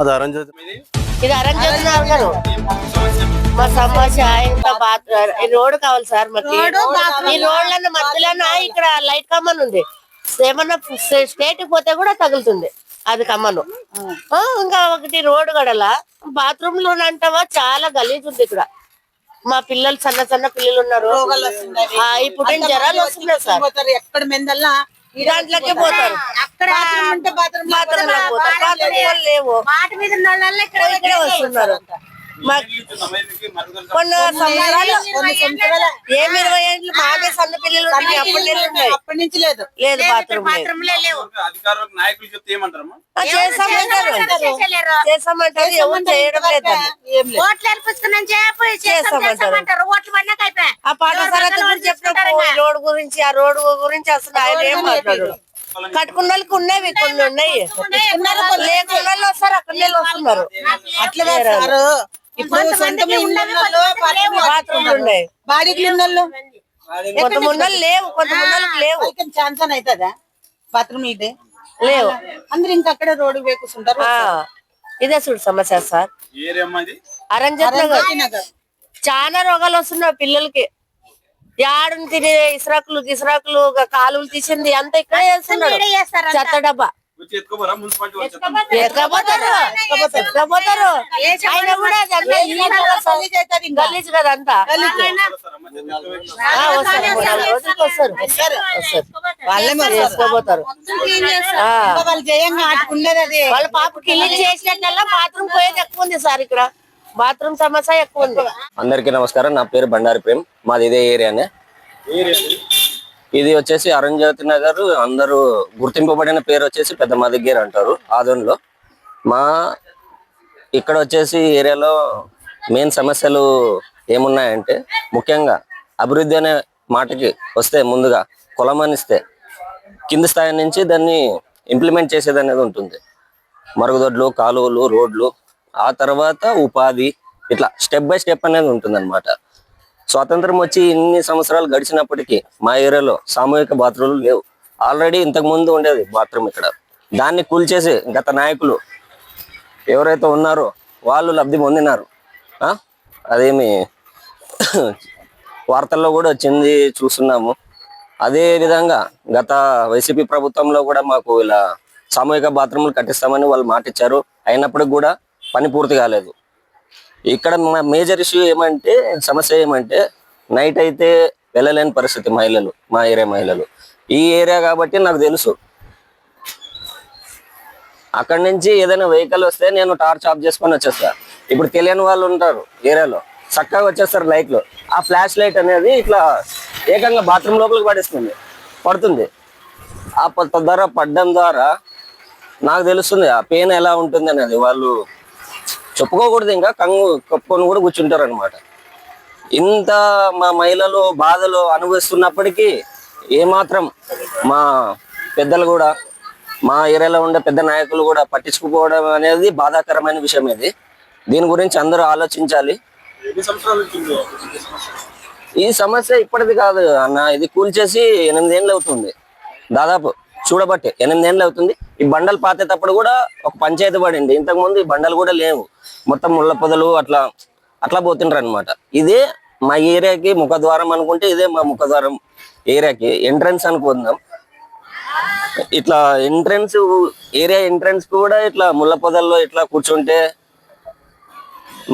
అది అరంజ్యోతి ఇది గారు. మా సమస్య ఇంత బాత్రూమ్. ఈ రోడ్డు కావాలి సార్ మాకు. ఈ రోడ్ల మధ్యలోన ఇక్కడ లైట్ కమ్మన్ ఉంది. ఏమన్నా స్టేట్ పోతే కూడా తగులుతుంది. అది కమ్మను. ఆ, ఇంకా ఒకటి రోడ్డు గడల. బాత్రూమ్లో అంటావా? చాలా గలీజ్ ఉంది ఇక్కడ. మా పిల్లలు సన్న సన్న పిల్లలు ఉన్నారు. ఆ, ఇప్పుడు జ్వరాలు వస్తున్నాయి సార్. ఎక్కడ మెందల్లా? దాంట్లోకే పోతారు. లో లేవు. మాట మీద ఇక్కడ ఇక్కడే వస్తున్నారు. కొన్ని సంవత్సరాలు కొన్ని సంవత్సరాల ఏమి ఇరవై ఏళ్ళు? మాకే సన్న పిల్లలు ఉన్నాయి, అప్పుడు లేదు ఉన్నాయి. అప్పటి నుంచి లేదు. లేదు బాత్రూమ్ చేస్తామంటారు. ఎవరు చేయడం లేదు ఏం లేదు. ఓట్లు వేపించుకున్నాం చెప్పి చేస్తామంటారు. చేస్తామంటారు. ఓట్లు పడినాక అయిపోయా ఆ పాఠశాల గురించి చెప్పినప్పుడు రోడ్డు గురించి ఆ రోడ్డు గురించి అసలు ఆయన ఏం మాట్లాడు కట్టుకున్న వాళ్ళకి ఉన్నవి కొన్ని ఉన్నాయి. వాళ్ళు వస్తారు అక్కడ వస్తున్నారు. అట్లా సారు. ఇప్పుడు సొంత బాత్రూమ్లు ఉన్నాయి. బాడీకి ఇళ్ళల్లో? కొంతమంది లేవు కొంతమంది లేవు. ఛాన్స్ అని అవుతుందా? బాత్రూమ్ ఇదే? లేవు. అందరు ఇంకా అక్కడే రోడ్డు వేకుస్తుంటారు. ఆ, ఇదే చూడు సమస్య సార్. అరంజత్ నగర్. చాలా రోగాలు వస్తున్నాయి పిల్లలకి. యాడుని తినే ఇసురాకులు గిసురాకులు కాలువలు తీసింది అంతా ఇక్కడ చేస్తున్నాడు చెత్త డబ్బా. ఎత్తుకపోతారు. ఎత్తుకపోతారు. అయినా కూడా గలీజ్ కదా అంతా. ఆ, వస్తారు వాళ్ళే మరి. ఇంకా వాళ్ళు పాపకి ఇల్లు చేసినట్లల్లా బాత్రూమ్ పోయేది ఎక్కువ ఉంది సార్ ఇక్కడ. బాత్రూమ్ సమస్య ఎక్కువ ఉంది. అందరికీ నమస్కారం నా పేరు బండారి ప్రేమ్. మాది ఇదే ఏరియానే. ఏరియా ఇది. ఇది వచ్చేసి అరుణ్జ్యోతి నగర్ అందరూ గుర్తింపబడిన పేరు వచ్చేసి పెద్ద దగ్గర అంటారు ఆదోన్లో. మా ఇక్కడ వచ్చేసి ఏరియాలో మెయిన్ సమస్యలు ఏమున్నాయంటే ముఖ్యంగా అభివృద్ధి అనే మాటకి వస్తే ముందుగా కులమనిస్తే కింది స్థాయి నుంచి దాన్ని ఇంప్లిమెంట్ చేసేది అనేది ఉంటుంది. మరుగుదొడ్లు కాలువలు రోడ్లు ఆ తర్వాత ఉపాధి ఇట్లా స్టెప్ బై స్టెప్ అనేది ఉంటుందన్నమాట. స్వాతంత్రం వచ్చి ఇన్ని సంవత్సరాలు గడిచినప్పటికీ మా ఏరియాలో సామూహిక బాత్రూమ్లు లేవు. ఆల్రెడీ ఇంతకు ముందు ఉండేది బాత్రూమ్ ఇక్కడ. దాన్ని కూల్చేసి గత నాయకులు ఎవరైతే ఉన్నారో వాళ్ళు లబ్ధి పొందినారు. అదేమి వార్తల్లో కూడా వచ్చింది చూస్తున్నాము. అదే విధంగా గత వైసీపీ ప్రభుత్వంలో కూడా మాకు ఇలా సామూహిక బాత్రూములు కట్టిస్తామని వాళ్ళు మాట ఇచ్చారు అయినప్పటికి కూడా పని పూర్తి కాలేదు. ఇక్కడ మేజర్ ఇష్యూ ఏమంటే సమస్య ఏమంటే నైట్ అయితే వెళ్ళలేని పరిస్థితి మహిళలు మా ఏరియా మహిళలు. ఈ ఏరియా కాబట్టి నాకు తెలుసు. అక్కడి నుంచి ఏదైనా వెహికల్ వస్తే నేను టార్చ్ ఆఫ్ చేసుకొని వచ్చేస్తా. ఇప్పుడు తెలియని వాళ్ళు ఉంటారు ఏరియాలో. చక్కగా వచ్చేస్తారు లైట్లు. ఆ ఫ్లాష్ లైట్ అనేది ఇట్లా ఏకంగా బాత్రూమ్ లోపలికి పడేస్తుంది. పడుతుంది. ఆ ప- ద్వారా పడడం ద్వారా నాకు తెలుస్తుంది ఆ పెయిన్ ఎలా ఉంటుంది అనేది. వాళ్ళు చెప్పుకోకూడదు ఇంకా కంగు కప్పుకొని కూడా కూర్చుంటారు అనమాట ఇంత మా మహిళలు బాధలు అనుభవిస్తున్నప్పటికీ ఏమాత్రం మా పెద్దలు కూడా మా ఏరియాలో ఉండే పెద్ద నాయకులు కూడా పట్టించుకుపోవడం అనేది బాధాకరమైన విషయం ఇది. దీని గురించి అందరూ ఆలోచించాలి? ఈ సమస్య ఇప్పటిది కాదు అన్న ఇది కూల్చేసి ఎనిమిదేళ్ళు అవుతుంది. దాదాపు చూడబట్టి ఎనిమిదేళ్ళు అవుతుంది. ఈ బండలు పాతేటప్పుడు కూడా ఒక పంచాయతీ పడింది. ఇంతకు ముందు ఈ బండలు కూడా లేవు. మొత్తం ముళ్ళ పొదలు అట్లా అట్లా పోతుండ్రు అనమాట ఇదే మా ఏరియాకి ముఖద్వారం అనుకుంటే ఇదే మా ముఖద్వారం ఏరియాకి ఎంట్రన్స్ అనుకుందాం. ఇట్లా ఎంట్రన్స్ ఏరియా ఎంట్రన్స్ కూడా ఇట్లా ముళ్ళ పొదల్లో ఇట్లా కూర్చుంటే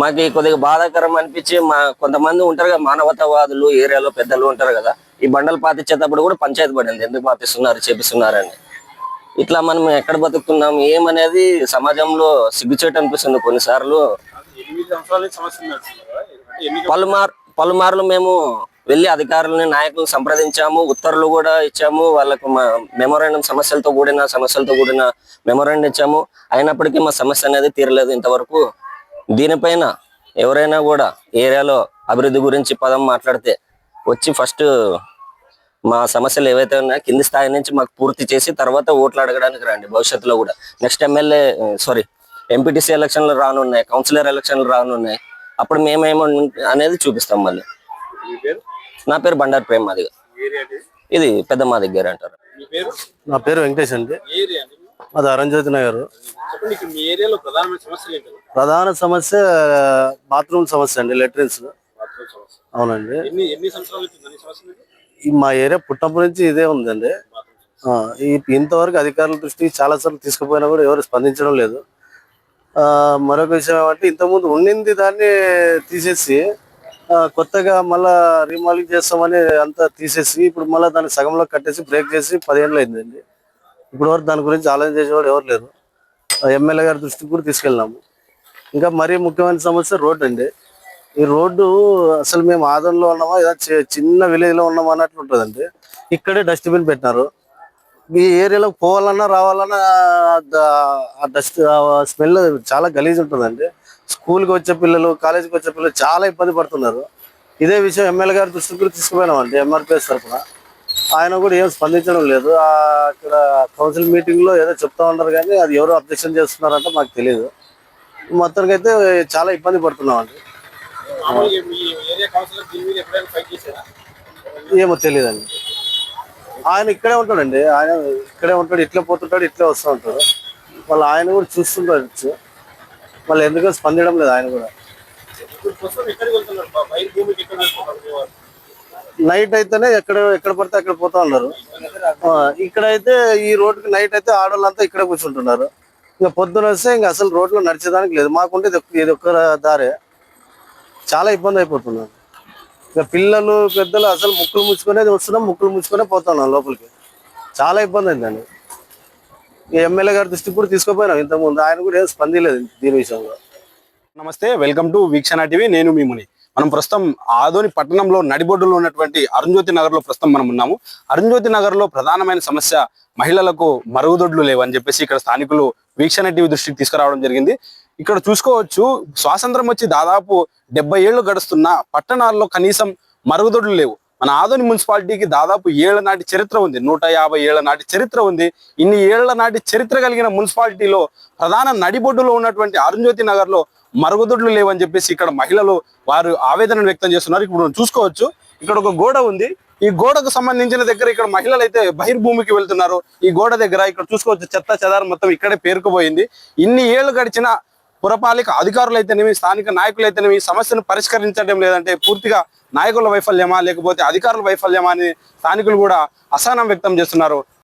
మాకు కొద్దిగా బాధాకరం అనిపించి మా కొంతమంది ఉంటారు కదా మానవతావాదులు ఏరియాలో పెద్దలు ఉంటారు కదా ఈ బండలు పాతిచ్చేటప్పుడు కూడా పంచాయతీ పడింది. ఎందుకు పాతిస్తున్నారు చేపిస్తున్నారని. ఇట్లా మనం ఎక్కడ బతుకుతున్నాం ఏమనేది సమాజంలో సిగ్గుచేటు అనిపిస్తుంది కొన్నిసార్లు. పలుమార్ పలుమార్లు మేము వెళ్ళి అధికారులని నాయకులను సంప్రదించాము ఉత్తర్వులు కూడా ఇచ్చాము వాళ్ళకు మా మెమోరాండం సమస్యలతో కూడిన సమస్యలతో కూడిన మెమోరాండం ఇచ్చాము. అయినప్పటికీ మా సమస్య అనేది తీరలేదు ఇంతవరకు. దీనిపైన ఎవరైనా కూడా ఏరియాలో అభివృద్ధి గురించి పదం మాట్లాడితే వచ్చి ఫస్ట్ మా సమస్యలు ఏవైతే ఉన్నాయో కింది స్థాయి నుంచి మాకు పూర్తి చేసి తర్వాత ఓట్లు అడగడానికి రండి భవిష్యత్తులో కూడా. నెక్స్ట్ ఎమ్మెల్యే సారీ ఎంపీటీసీ ఎలక్షన్లు రానున్నాయి కౌన్సిలర్ ఎలక్షన్లు రానున్నాయి. అప్పుడు మేమేమో అనేది చూపిస్తాం మళ్ళీ. నా పేరు బండారు ప్రేమ్ మాదిగా ఏరియా ఇది. పెద్ద మా దగ్గర అంటారు. మీ పేరు? నా పేరు వెంకటేష్ అండి. అది అరంజ్యోతి నగర్. ప్రధాన సమస్య బాత్రూమ్ సమస్య అండి లెట్రిన్స్. బాత్రూమ్ సమస్య. అవునండి. ఈ మా ఏరియా పుట్టినప్పటి నుంచి ఇదే ఉందండి. ఇంతవరకు అధికారుల దృష్టికి చాలా సార్లు తీసుకుపోయినా కూడా ఎవరు స్పందించడం లేదు. ఆ, మరొక విషయం ఏమంటే ఇంతకుముందు ఉండింది దాన్ని తీసేసి కొత్తగా మళ్ళా రీమాలింగ్ చేస్తామని అంతా తీసేసి ఇప్పుడు మళ్ళీ దాన్ని సగంలో కట్టేసి బ్రేక్ చేసి పదిహేనులు అయిందండి. ఇప్పుడు వరకు దాని గురించి ఆలోచన చేసేవాడు ఎవరు లేరు. ఎమ్మెల్యే గారి దృష్టికి కూడా తీసుకెళ్ళినాము. ఇంకా మరీ ముఖ్యమైన సమస్య రోడ్డు అండి. ఈ రోడ్డు అసలు మేము ఆదంలో ఉన్నామా? ఏదో చి- చిన్న విలేజ్లో ఉన్నామా అన్నట్లు ఉంటుందండి. ఇక్కడే డస్ట్బిన్ పెట్టినారు. మీ ఏరియాలో పోవాలన్నా రావాలన్నా ఆ డస్ట్ స్మెల్ చాలా గలీజ్ ఉంటుందండి. స్కూల్కి వచ్చే పిల్లలు కాలేజీకి వచ్చే పిల్లలు చాలా ఇబ్బంది పడుతున్నారు. ఇదే విషయం ఎమ్మెల్యే గారి దృష్టికి తీసుకుపోయినామండి ఎంఆర్పిఎస్ తరఫున. ఆయన కూడా ఏం స్పందించడం లేదు. అక్కడ కౌన్సిల్ మీటింగ్లో ఏదో చెప్తా ఉన్నారు కానీ అది ఎవరు అబ్జెక్షన్ చేస్తున్నారంటే మాకు తెలియదు మొత్తానికి అయితే చాలా ఇబ్బంది పడుతున్నామండి. ఏమో తెలియదండి ఆయన ఇక్కడే ఉంటాడండి. ఆయన ఇక్కడే ఉంటాడు ఇట్లా పోతుంటాడు ఇట్లా వస్తూ ఉంటాడు. వాళ్ళు ఆయన కూడా చూస్తుండొచ్చు వాళ్ళు ఎందుకో స్పందించడం లేదు ఆయన కూడా. నైట్ అయితేనే ఎక్కడ ఎక్కడ పడితే అక్కడ పోతా ఉన్నారు. ఆ, ఇక్కడ అయితే ఈ రోడ్డుకి నైట్ అయితే ఆడవాళ్ళంతా ఇక్కడే కూర్చుంటున్నారు. ఇంకా పొద్దున వస్తే ఇంకా అసలు రోడ్లో నడిచేదానికి లేదు. మాకుంటే ఇది ఒక్క దారే. చాలా ఇబ్బంది అయిపోతున్నారు. ఇక పిల్లలు పెద్దలు అసలు ముక్కులు ముంచుకునేది వస్తున్నాం ముక్కులు ముచ్చుకునే పోతున్నాం లోపలికి. చాలా ఇబ్బంది అయిందండి. ఈ ఎమ్మెల్యే గారి దృష్టికి కూడా తీసుకుపోయినాం ఇంతకుముందు. ఆయన కూడా ఏం స్పందిలేదు దీని విషయంలో. నమస్తే వెల్కమ్ టు వీక్షణ టీవీ. నేను మిమ్మల్ని మనం. ప్రస్తుతం ఆదోని పట్టణంలో నడిబొడ్డులో ఉన్నటువంటి అరుణ్జ్యోతి నగర్లో ప్రస్తుతం మనం ఉన్నాము. అరుణ్జ్యోతి నగర్లో ప్రధానమైన సమస్య మహిళలకు మరుగుదొడ్లు లేవని చెప్పేసి ఇక్కడ స్థానికులు వీక్షణ టీవీ దృష్టికి తీసుకురావడం జరిగింది. ఇక్కడ చూసుకోవచ్చు స్వాతంత్రం వచ్చి దాదాపు డెబ్బై ఏళ్ళు గడుస్తున్న పట్టణాల్లో కనీసం మరుగుదొడ్లు లేవు. మన ఆదోని మున్సిపాలిటీకి దాదాపు ఏళ్ళ నాటి చరిత్ర ఉంది నూట యాభై ఏళ్ళ నాటి చరిత్ర ఉంది. ఇన్ని ఏళ్ళ నాటి చరిత్ర కలిగిన మున్సిపాలిటీలో ప్రధాన నడిబొడ్డులో ఉన్నటువంటి అరుణ్జ్యోతి నగర్లో మరుగుదొడ్లు లేవని చెప్పేసి ఇక్కడ మహిళలు వారు ఆవేదన వ్యక్తం చేస్తున్నారు. ఇప్పుడు మనం చూసుకోవచ్చు ఇక్కడ ఒక గోడ ఉంది. ఈ గోడకు సంబంధించిన దగ్గర ఇక్కడ మహిళలు అయితే బహిర్భూమికి వెళ్తున్నారు. ఈ గోడ దగ్గర ఇక్కడ చూసుకోవచ్చు చెత్త చెదారం మొత్తం ఇక్కడే పేరుకుపోయింది. ఇన్ని ఏళ్ళు గడిచిన పురపాలిక అధికారులైతేనేమి స్థానిక నాయకులైతేనేమి సమస్యను పరిష్కరించడం లేదంటే పూర్తిగా నాయకుల వైఫల్యమా లేకపోతే అధికారుల వైఫల్యమా అని స్థానికులు కూడా అసహనం వ్యక్తం చేస్తున్నారు.